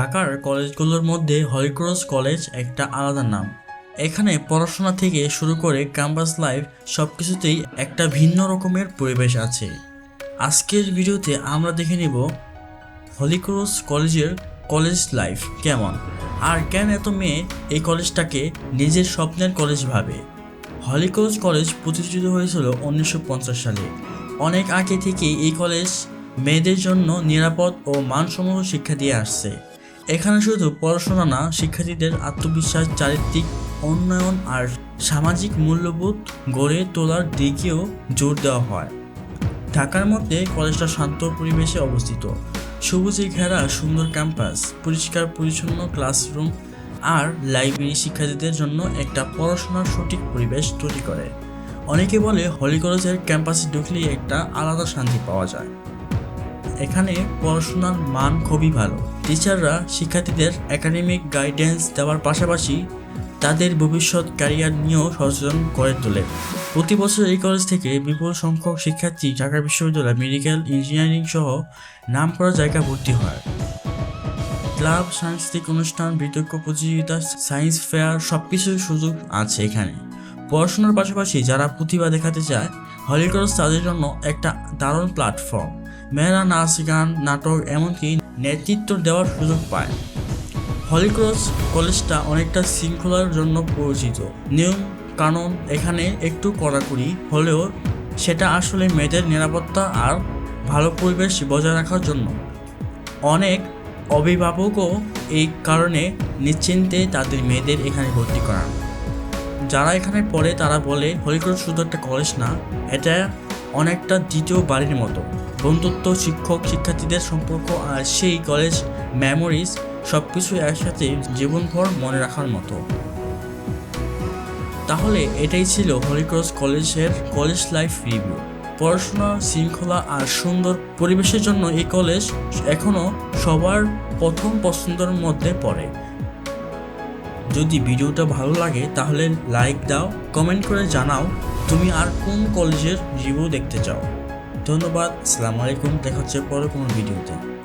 ঢাকার কলেজগুলোর মধ্যে Holy Cross college একটা আলাদা নাম। এখানে পড়াশোনা থেকে শুরু করে ক্যাম্পাস লাইফ সব কিছুতেই একটা ভিন্ন রকমের পরিবেশ আছে। আজকের ভিডিওতে আমরা দেখে নিব হলিক্রস কলেজের কলেজ লাইফ কেমন, আর কেন এত মেয়ে এই কলেজটাকে নিজের স্বপ্নের কলেজ ভাবে। হলিক্রস কলেজ প্রতিষ্ঠিত হয়েছিল উনিশশো পঞ্চাশ সালে। অনেক আগে থেকেই এই কলেজ মেয়েদের জন্য নিরাপদ ও মানসম্মত শিক্ষা দিয়ে আসছে। এখানে শুধু পড়াশোনা না, শিক্ষার্থীদের আত্মবিশ্বাস, চারিত্রিক উন্নয়ন আর সামাজিক মূল্যবোধ গড়ে তোলার দিকেও জোর দেওয়া হয়। ঢাকার মধ্যে কলেজটা শান্ত পরিবেশে অবস্থিত। সবুজে ঘেরা সুন্দর ক্যাম্পাস, পরিষ্কার পরিচ্ছন্ন ক্লাসরুম আর লাইব্রেরি শিক্ষার্থীদের জন্য একটা পড়াশোনার সঠিক পরিবেশ তৈরি করে। অনেকে বলে হলি কলেজের ক্যাম্পাসে ঢুকলেই একটা আলাদা শান্তি পাওয়া যায়। এখানে পড়াশোনার মান খুবই ভালো। টিচাররা শিক্ষার্থীদের একাডেমিক গাইডেন্স দেওয়ার পাশাপাশি তাদের ভবিষ্যৎ ক্যারিয়ার নিয়েও সচেতন করে তোলে। প্রতি বছর এই কলেজ থেকে বিপুল সংখ্যক শিক্ষার্থী ঢাকা বিশ্ববিদ্যালয় মেডিকেল ইঞ্জিনিয়ারিং সহ নাম করা জায়গা ভর্তি হয়। ক্লাব, সাংস্কৃতিক অনুষ্ঠান, বিতর্ক প্রতিযোগিতা সায়েন্স ফেয়ার সব কিছুর সুযোগ আছে এখানে। পড়াশোনার পাশাপাশি যারা প্রতিভা দেখাতে চায়, হলিক্রস তাদের জন্য একটা দারুণ প্ল্যাটফর্ম মেয়েরা নাচ গান নাটক এমনকি নেতৃত্ব দেওয়ার সুযোগ পায়। হলিক্রস কলেজটা অনেকটা শৃঙ্খলার জন্য পরিচিত। নিয়ম কানুন এখানে একটু কড়াকড়ি হলেও সেটা আসলে মেয়েদের নিরাপত্তা আর ভালো পরিবেশ বজায় রাখার জন্য। অনেক অভিভাবকও এই কারণে নিশ্চিন্তে তাদের মেয়েদের এখানে ভর্তি করান। যারা এখানে পড়ে তারা বলে, হলিক্রস শুধু একটা কলেজ না, এটা অনেকটা দ্বিতীয় বাড়ির মতো। বন্ধুত্ব, শিক্ষক, শিক্ষার্থীদের সম্পর্ক আর সেই কলেজ মেমোরিজ সব কিছু একসাথে জীবনভর মনে রাখার মতো। তাহলে এটাই ছিল হলিক্রস কলেজের কলেজ লাইফ রিভিউ পড়াশোনা, শৃঙ্খলা আর সুন্দর পরিবেশের জন্য এই কলেজ এখনও সবার প্রথম পছন্দের মধ্যে পড়ে। যদি ভিডিওটা ভালো লাগে তাহলে লাইক দাও কমেন্ট করে জানাও। তুমি আর কোন কলেজের রিভিউ দেখতে চাও? ধন্যবাদ, আসসালামু আলাইকুম, দেখা হচ্ছে পরে কোনো ভিডিওতে।